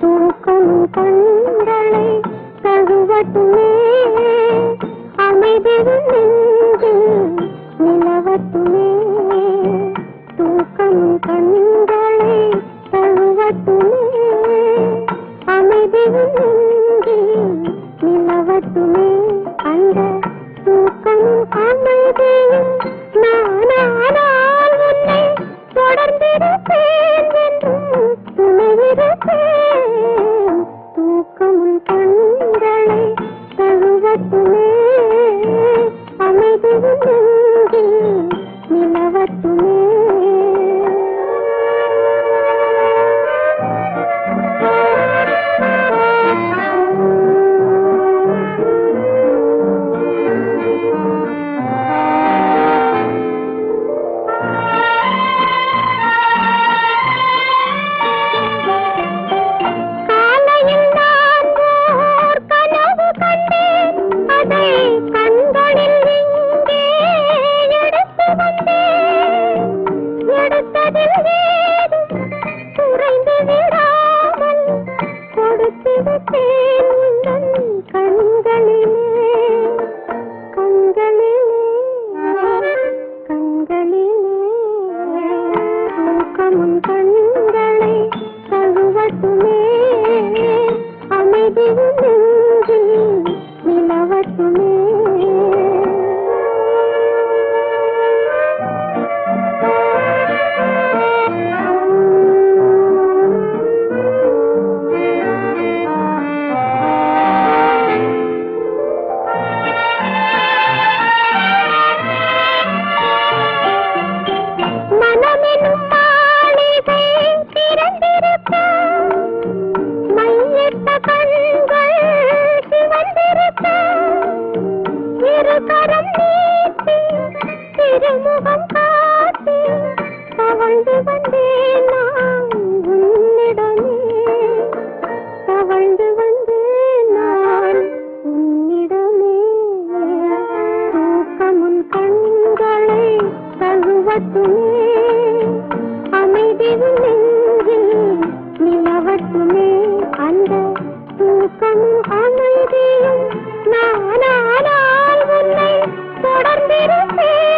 தூக்கும் கண்களை தழுவட்டுமே தழுவட்டுமே அமைதியில் நிலவட்டுமே அந்த தூக்கம் அமைதியும் நானானால் உன்னை தொடர்ந்திருப்பேன் என்றும் துணையிருப்பேன் தூக்கம் கண்களை தழுவட்டுமே அமைதியில் நிலவட்டுமே करते திருமுகம் பார்த்து தவழ்ந்து வந்தேன் நான் உன்னிடமே. தவழ்ந்து வந்தேன் நான் உன்னிடமே. தூக்கமுன் கண்களை தழுவட்டுமே. அமைதியின் நெஞ்சில் நிலவட்டுமே. உன்னை தொடர்ந்திருப்பேன்